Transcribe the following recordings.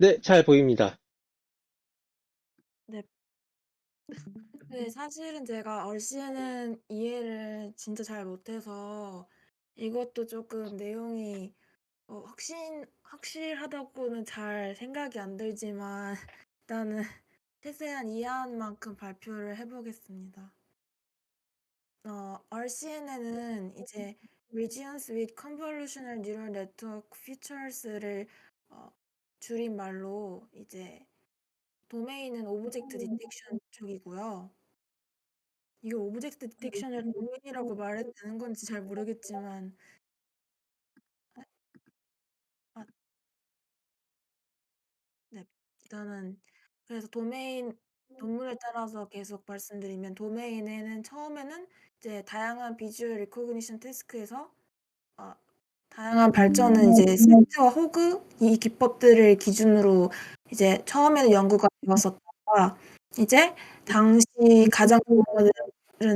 네, 잘 보입니다. 네. 네 사실은 제가 RCN은 이해를 진짜 잘 못해서 이것도 쪼끔 내용이 어 확신 확실하다고는 잘 생각이 안 들지만 일단은 최대한 이해하는 만큼 발표를 해 보겠습니다. 어 RCNN은 이제 Regions with Convolutional Neural Network Features를 어 줄임말로 이제 도메인은 오브젝트 디텍션 쪽이고요. 이게 오브젝트 디텍션을 도메인이라고 말해도 되는 건지 잘 모르겠지만 아아 네. 일단은 그래서 도메인 논문을 따라서 계속 말씀드리면 도메인에는 처음에는 이제 다양한 비주얼 리코그니션 태스크에서 어 다양한 발전은 이제 세트와 호그 이 기법들을 기준으로 이제 처음에는 연구가 되었었다가 이제 당시 가장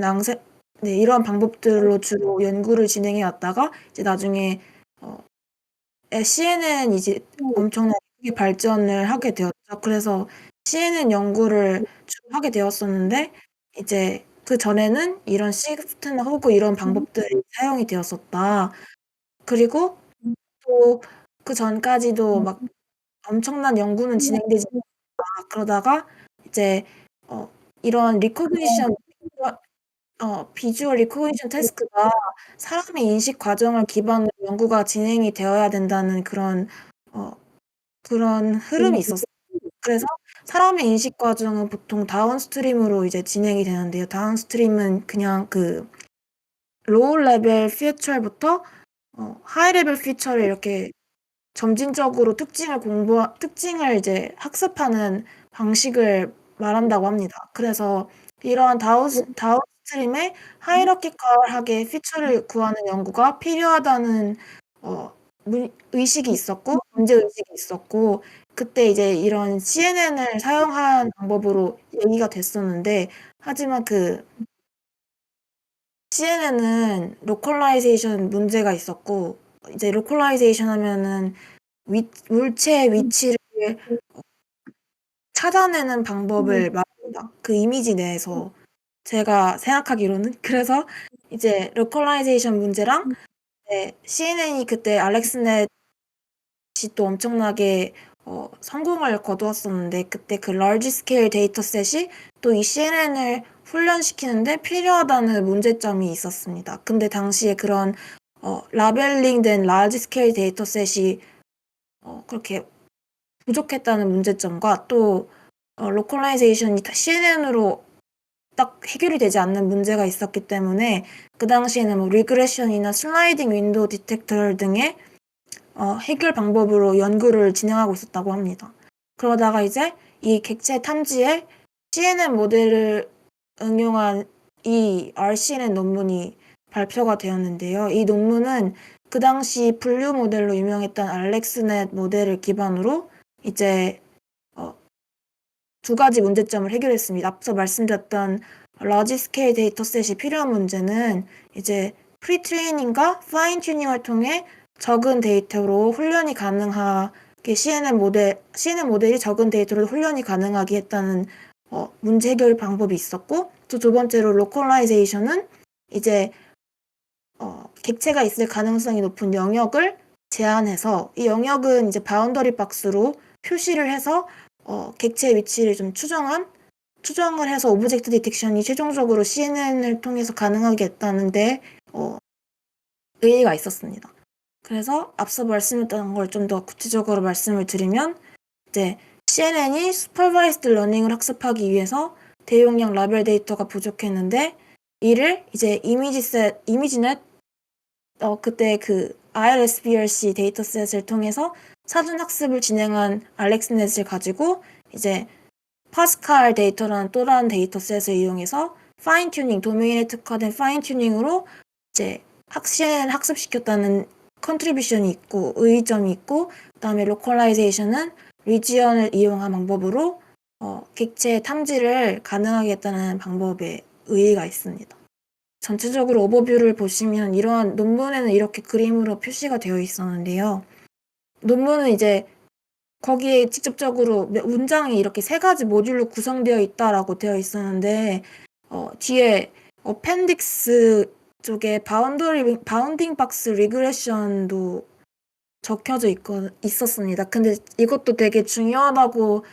낭세 네 이런 방법들로 주로 연구를 진행해 왔다가 이제 나중에 어예 CNN은 이제 엄청나게 크게 발전을 하게 되었죠. 그래서 CNN 연구를 주로 하게 되었었는데 이제 그 전에는 이런 시프트나 호그 이런 방법들이 사용이 되었었다. 그리고 또 그전까지도 막 엄청난 연구는 진행되지 않았다. 그러다가 이제 어 이런 리코그니션 어 비주얼 리코그니션 태스크가 사람의 인식 과정을 기반으로 연구가 진행이 되어야 된다는 그런 어 그런 흐름이 있었어요. 그래서 사람의 인식 과정은 보통 다운스트림으로 이제 진행이 되는데요. 다운스트림은 그냥 그 로우 레벨 피처부터 어 하이 레벨 피처를 이렇게 점진적으로 특징을 공부하 특징을 이제 학습하는 방식을 말한다고 합니다. 그래서 이러한 다운스 다운스트림의 하이라키컬하게 피처를 구하는 연구가 필요하다는 어 문 의식이 있었고 문제 의식이 있었고 그때 이제 이런 CNN을 사용한 방법으로 얘기가 됐었는데 하지만 그 CNN은 로컬라이제이션 문제가 있었고 이제 로컬라이제이션 하면은 위 물체의 위치를 어 찾아내는 방법을 말합니다. 그 이미지 내에서 제가 생각하기로는. 그래서 이제 로컬라이제이션 문제랑 네 CNN이 그때 알렉스넷이 또 엄청나게 어 성공을 거두었었는데 그때 그 large scale 데이터셋이 또 이 CNN을 훈련시키는데 필요하다는 문제점이 있었습니다. 근데 당시에 그런 어 라벨링된 large scale 데이터셋이 어 그렇게 부족했다는 문제점과 또 어 로컬라이제이션이 다 CNN으로 딱 해결이 되지 않는 문제가 있었기 때문에 그 당시에는 뭐 리그레션이나 슬라이딩 윈도우 디텍터 등의 어 해결 방법으로 연구를 진행하고 있었다고 합니다. 그러다가 이제 이 객체 탐지에 CNN 모델을 응용한 이 RCNN 논문이 발표가 되었는데요. 이 논문은 그 당시 분류 모델로 유명했던 알렉스넷 모델을 기반으로 이제 어 두 가지 문제점을 해결했습니다. 앞서 말씀드렸던 large scale 데이터셋이 필요한 문제는 이제 프리 트레이닝과 파인 튜닝을 통해 적은 데이터로 훈련이 가능하게 CNN 모델 CNN 모델이 적은 데이터로 훈련이 가능하게 했다는 어 문제 해결 방법이 있었고 또 두 번째로 로컬라이제이션은 이제 어 객체가 있을 가능성이 높은 영역을 제한해서 이 영역은 이제 바운더리 박스로 표시를 해서 어 객체의 위치를 좀 추정한 추정을 해서 오브젝트 디텍션이 최종적으로 CNN을 통해서 가능하게 했다는데 어 의의가 있었습니다. 그래서 앞서 말씀했던 걸 좀 더 구체적으로 말씀을 드리면 이제 CNN이 슈퍼바이스드 러닝을 학습하기 위해서 대용량 라벨 데이터가 부족했는데 이를 이제 이미지셋 이미지넷 어 그때 그 IRSBRC 데이터셋을 통해서 사전 학습을 진행한 알렉스넷을 가지고 이제 파스칼 데이터라는 또 다른 데이터셋을 이용해서 파인 튜닝 도메인에 특화된 파인 튜닝으로 이제 학 CNN 학습시켰다는 컨트리뷰션이 있고 의의점이 있고 그다음에 로컬라이제이션은 리지언을 이용한 방법으로 어 객체 탐지를 가능하게 했다는 방법에 의의가 있습니다. 전체적으로 오버뷰를 보시면 이러한 논문에는 이렇게 그림으로 표시가 되어 있었는데요. 논문은 이제 거기에 직접적으로 몇- 문장이 이렇게 세 가지 모듈로 구성되어 있다라고 되어 있었는데 어, 뒤에 어펜딕스 쪽에 바운더리 바운딩 박스 리그레션도 적혀져 있거, 있었습니다. 근데 이것도 되게 중요하다고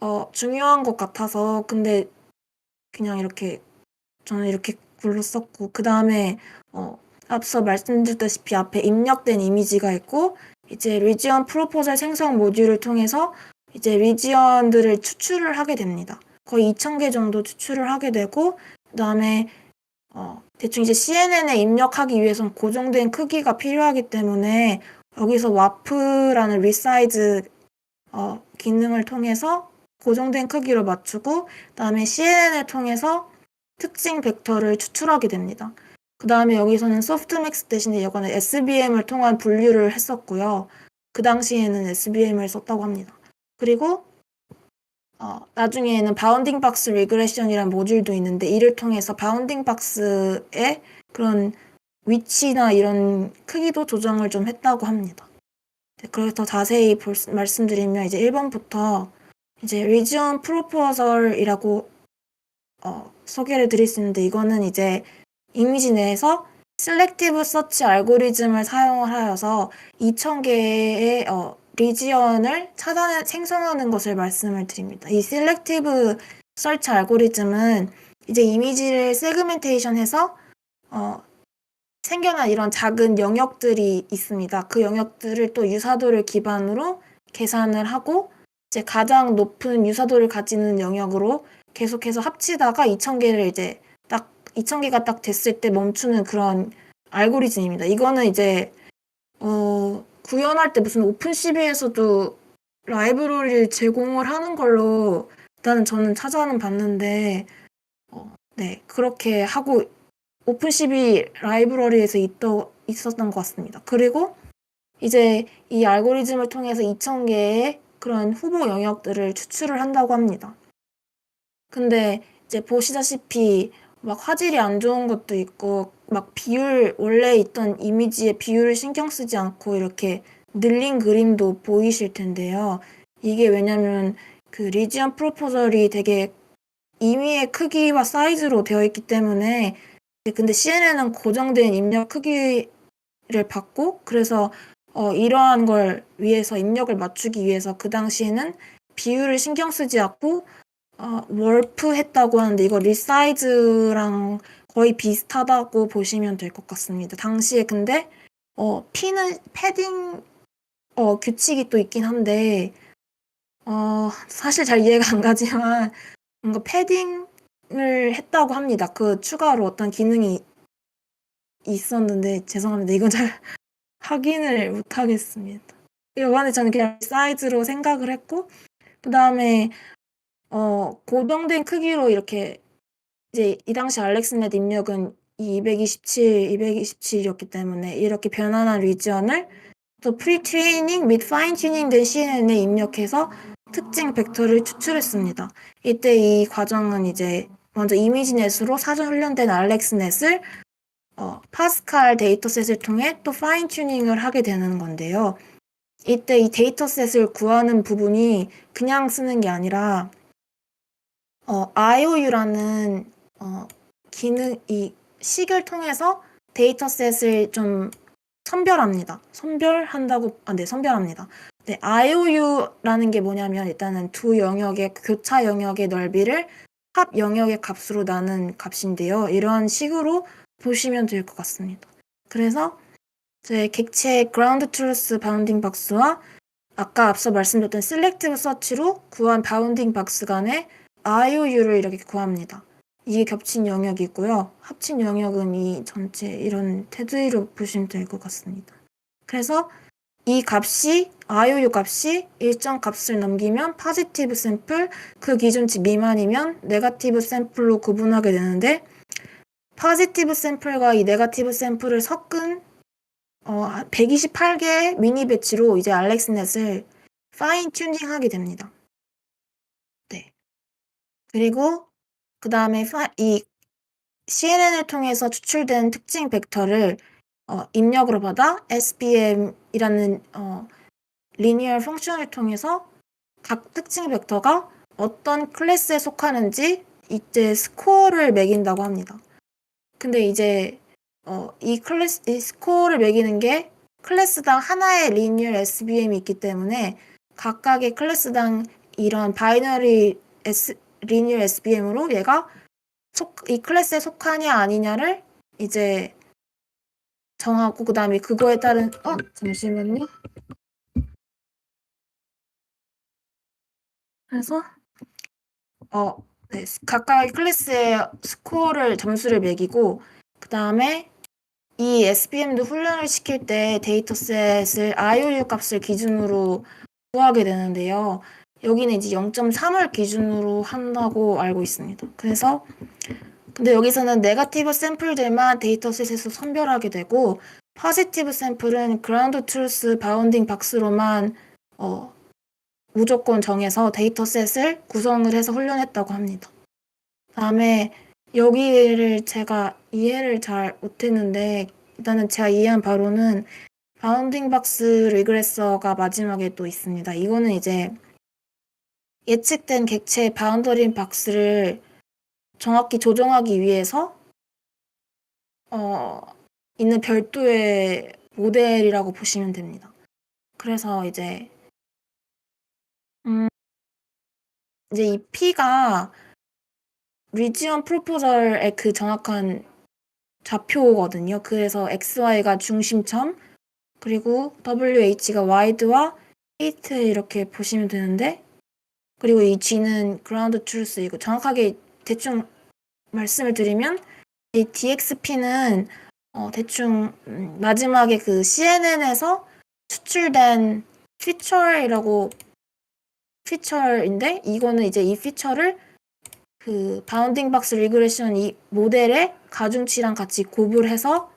어, 중요한 것 같아서 근데 그냥 이렇게 저는 이렇게 불렀었고 그 다음에 어, 앞서 말씀드렸다시피 앞에 입력된 이미지가 있고 이제 리지언 프로포절 생성 모듈을 통해서 이제 리지언들을 추출을 하게 됩니다. 거의 2,000개 정도 추출을 하게 되고 그 다음에 어, 대충 이제 CNN에 입력하기 위해선 고정된 크기가 필요하기 때문에 여기서 와프라는 리사이즈 어, 기능을 통해서 고정된 크기로 맞추고 그다음에 CNN을 통해서 특징 벡터를 추출하게 됩니다. 그 다음에 여기서는 소프트맥스 대신에 이거는 SVM을 통한 분류를 했었고요. 그 당시에는 SVM을 썼다고 합니다. 그리고 어, 나중에는 바운딩 박스 리그레션이라는 모듈도 있는데 이를 통해서 바운딩 박스의 그런 위치나 이런 크기도 조정을 좀 했다고 합니다. 네, 그래서 자세히 볼, 말씀드리면 이제 1번부터 이제 리지언 프로포설이라고 어, 소개를 드릴 수 있는데 이거는 이제 이미지 내에서 셀렉티브 서치 알고리즘을 사용을 하여서 2000개의 어, 리지언을 찾아내 생성하는 것을 말씀을 드립니다. 이 셀렉티브 서치 알고리즘은 이제 이미지를 세그멘테이션해서 어, 생겨난 이런 작은 영역들이 있습니다. 그 영역들을 또 유사도를 기반으로 계산을 하고 이제 가장 높은 유사도를 가지는 영역으로 계속해서 합치다가 2000개를 이제 딱 2000개가 딱 됐을 때 멈추는 그런 알고리즘입니다. 이거는 이제 어 구현할 때 무슨 오픈 CV에서도 라이브러리를 제공을 하는 걸로 일단은 저는 찾아는 봤는데 어, 네 그렇게 하고 오픈 CV 라이브러리에서 있더, 있었던 것 같습니다. 그리고 이제 이 알고리즘을 통해서 2000개의 그런 후보 영역들을 추출을 한다고 합니다. 근데 이제 보시다시피 막 화질이 안 좋은 것도 있고 막 비율 원래 있던 이미지의 비율을 신경 쓰지 않고 이렇게 늘린 그림도 보이실 텐데요. 이게 왜냐면 그 리지언 프로포절이 되게 임의의 크기와 사이즈로 되어 있기 때문에 근데 CNN은 고정된 입력 크기를 받고 그래서 어, 이러한 걸 위해서 입력을 맞추기 위해서 그 당시에는 비율을 신경 쓰지 않고 어, 월프 했다고 하는데 이거 리사이즈랑 거의 비슷하다고 보시면 될 것 같습니다. 당시에 근데 어, 피는 패딩 어, 규칙이 또 있긴 한데 어, 사실 잘 이해가 안 가지만 뭔가 패딩 을 했다고 합니다. 그 추가로 어떤 기능이 있었는데 죄송합니다. 이건 잘 확인을 못 하겠습니다. 이번에 저는 그냥 사이즈로 생각을 했고 그 다음에 어, 고정된 크기로 이렇게 이제 이 당시 알렉스넷 입력은 227, 227이었기 때문에 이렇게 변환한 리지언을 또 프리트레이닝 및 파인 튜닝 된 CNN에 입력해서 특징 벡터를 추출했습니다. 이때 이 과정은 이제 먼저 이미지넷으로 사전 훈련된 알렉스넷을 어, 파스칼 데이터셋을 통해 또 파인 튜닝을 하게 되는 건데요. 이때 이 데이터셋을 구하는 부분이 그냥 쓰는 게 아니라 어, IOU라는 어, 기능 이 식을 통해서 데이터셋을 좀 선별합니다. 선별한다고 아, 네, 선별합니다. 네, IOU라는 게 뭐냐면 일단은 두 영역의 교차 영역의 넓이를 합 영역의 값으로 나눈 값인데요. 이런 식으로 보시면 될 것 같습니다. 그래서 제 객체 그라운드 트루스 바운딩 박스와 아까 앞서 말씀드렸던 셀렉티브 서치로 구한 바운딩 박스 간의 IOU를 이렇게 구합니다. 이게 겹친 영역이고요. 합친 영역은 이 전체 이런 테두리로 보시면 될 것 같습니다. 그래서 이 값이 IOU 값이 일정 값을 넘기면 파지티브 샘플, 그 기준치 미만이면 네가티브 샘플로 구분하게 되는데 파지티브 샘플과 이 네가티브 샘플을 섞은 어, 128개의 미니 배치로 이제 알렉스넷을 파인 튜닝 하게 됩니다. 네. 그리고 그 다음에 이 CNN을 통해서 추출된 특징 벡터를 어, 입력으로 받아 SBM이라는 어, 리니얼 펑션을 통해서 각 특징 벡터가 어떤 클래스에 속하는지 이제 스코어를 매긴다고 합니다. 근데 이제 어, 이 클래스 이 스코어를 매기는 게 클래스당 하나의 리니얼 SVM이 있기 때문에 각각의 클래스당 이런 바이너리 S, 리니얼 SVM으로 얘가 속, 이 클래스에 속하냐 아니냐를 이제 정하고 그 다음에 그거에 따른 어 잠시만요. 그래서 어 네, 각각의 클래스의 스코어를 점수를 매기고 그 다음에 이 SVM도 훈련을 시킬 때 데이터셋을 IOU 값을 기준으로 구하게 되는데요. 여기는 이제 0.3을 기준으로 한다고 알고 있습니다. 그래서 근데 여기서는 네가티브 샘플들만 데이터셋에서 선별하게 되고 포지티브 샘플은 그라운드 트루스 바운딩 박스로만 어, 무조건 정해서 데이터셋을 구성을 해서 훈련했다고 합니다. 다음에 여기를 제가 이해를 잘 못했는데 일단은 제가 이해한 바로는 바운딩 박스 리그레서가 마지막에 또 있습니다. 이거는 이제 예측된 객체의 바운더리 박스를 정확히 조정하기 위해서 어, 있는 별도의 모델이라고 보시면 됩니다. 그래서 이제 음, 이제 이 P가 리지언 프로포절의 그 정확한 좌표거든요. 그래서 XY가 중심점, 그리고 WH가 와이드와 헤이트 이렇게 보시면 되는데, 그리고 이 G는 그라운드 트루스 이거 정확하게 대충 말씀을 드리면 이 DXP는 어, 대충 음, 마지막에 그 CNN에서 추출된 피처이라고 피처인데 이거는 이제 이 피처를 그 바운딩 박스 리그레션 이 모델의 가중치랑 같이 곱을해서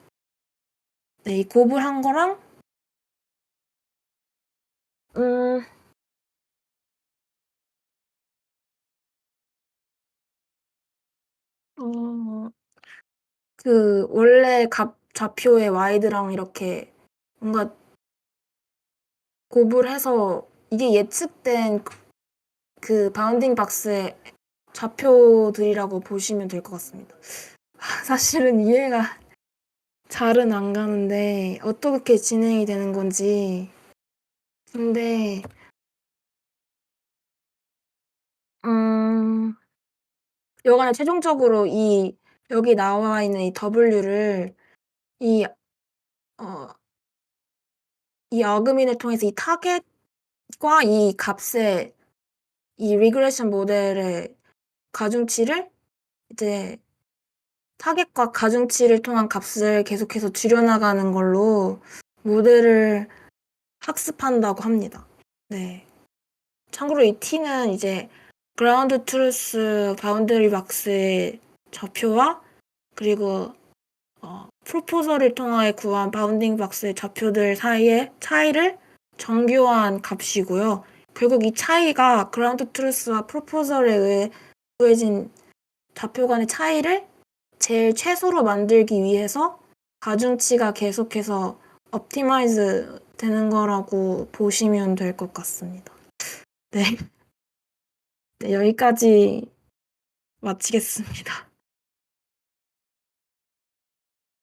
네, 이 곱을 한 거랑 음 어, 그 원래 값 좌표의 와이드랑 이렇게 뭔가 곱을 해서 이게 예측된 그- 그 바운딩 박스의 좌표들이라고 보시면 될 것 같습니다. 아, 사실은 이해가 잘은 안 가는데 어떻게 진행이 되는 건지 근데 음 여간에 최종적으로 이 여기 나와 있는 이 W를 이 어, 이 어그민을 통해서 이 타겟과 이 값의 이 리그레션 모델의 가중치를 이제 타겟과 가중치를 통한 값을 계속해서 줄여나가는 걸로 모델을 학습한다고 합니다. 네. 참고로 이 T는 이제 그라운드 트루스 바운더리 박스의 좌표와 그리고 어, 프로포저를 통하여 구한 바운딩 박스의 좌표들 사이의 차이를 정교한 값이고요. 결국 이 차이가 그라운드 트루스와 프로포저에 의해 구해진 좌표 간의 차이를 제일 최소로 만들기 위해서 가중치가 계속해서 옵티마이즈 되는 거라고 보시면 될 것 같습니다. 네. 네, 여기까지 마치겠습니다.